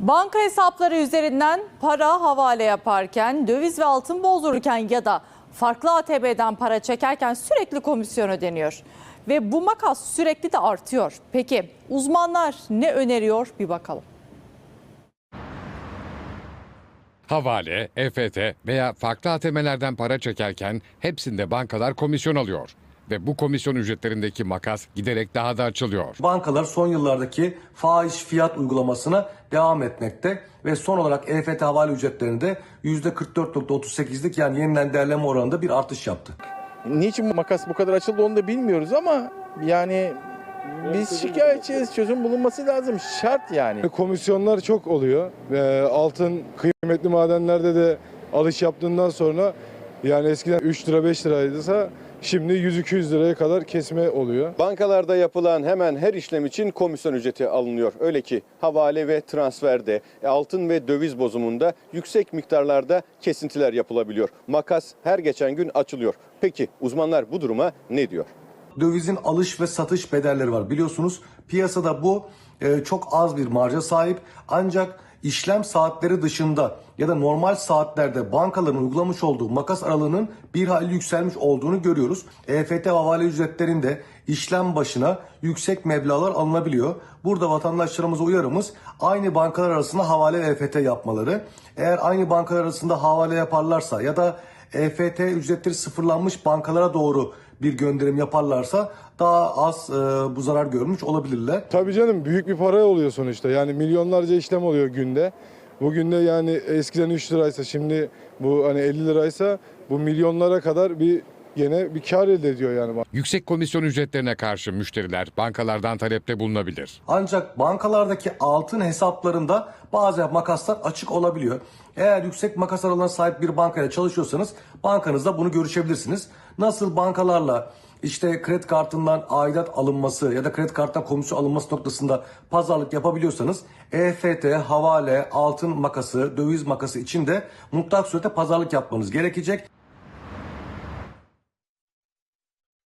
Banka hesapları üzerinden para havale yaparken, döviz ve altın bozdururken ya da farklı ATM'den para çekerken sürekli komisyon ödeniyor. Ve bu makas sürekli de artıyor. Peki uzmanlar ne öneriyor bir bakalım. Havale, EFT veya farklı ATM'lerden para çekerken hepsinde bankalar komisyon alıyor. Ve bu komisyon ücretlerindeki makas giderek daha da açılıyor. Bankalar son yıllardaki faiz fiyat uygulamasına devam etmekte ve son olarak EFT havale ücretlerinde %44.38'lik yani yeniden değerleme oranında bir artış yaptı. Niçin makas bu kadar açıldı onu da bilmiyoruz ama yani biz şikayetçiyiz. Çözüm bulunması lazım. Şart yani. Komisyonlar çok oluyor. Altın kıymetli madenlerde de alış yaptığından sonra yani eskiden 3 lira 5 liraydısa şimdi 100-200 liraya kadar kesme oluyor. Bankalarda yapılan hemen her işlem için komisyon ücreti alınıyor. Öyle ki havale ve transferde, e, altın ve döviz bozumunda yüksek miktarlarda kesintiler yapılabiliyor. Makas her geçen gün açılıyor. Peki uzmanlar bu duruma ne diyor? Dövizin alış ve satış bedelleri var biliyorsunuz. Piyasada bu e, çok az bir marja sahip ancak işlem saatleri dışında ya da normal saatlerde bankaların uygulamış olduğu makas aralığının bir hayli yükselmiş olduğunu görüyoruz. EFT havale ücretlerinde işlem başına yüksek meblağlar alınabiliyor. Burada vatandaşlarımıza uyarımız aynı bankalar arasında havale EFT yapmaları. Eğer aynı bankalar arasında havale yaparlarsa ya da EFT ücretleri sıfırlanmış bankalara doğru bir gönderim yaparlarsa daha az e, bu zarar görmüş olabilirler. Tabii canım büyük bir para oluyor sonuçta. Yani milyonlarca işlem oluyor günde. Bugün de yani eskiden 3 liraysa şimdi bu hani 50 liraysa bu milyonlara kadar bir gene bir kar elde ediyor yani. Yüksek komisyon ücretlerine karşı müşteriler bankalardan talepte bulunabilir. Ancak bankalardaki altın hesaplarında bazı makaslar açık olabiliyor. Eğer yüksek makas aralığına sahip bir bankayla çalışıyorsanız bankanızda bunu görüşebilirsiniz. Nasıl bankalarla işte kredi kartından aidat alınması ya da kredi karttan komisyon alınması noktasında pazarlık yapabiliyorsanız EFT, havale, altın makası, döviz makası için de mutlak surette pazarlık yapmanız gerekecek.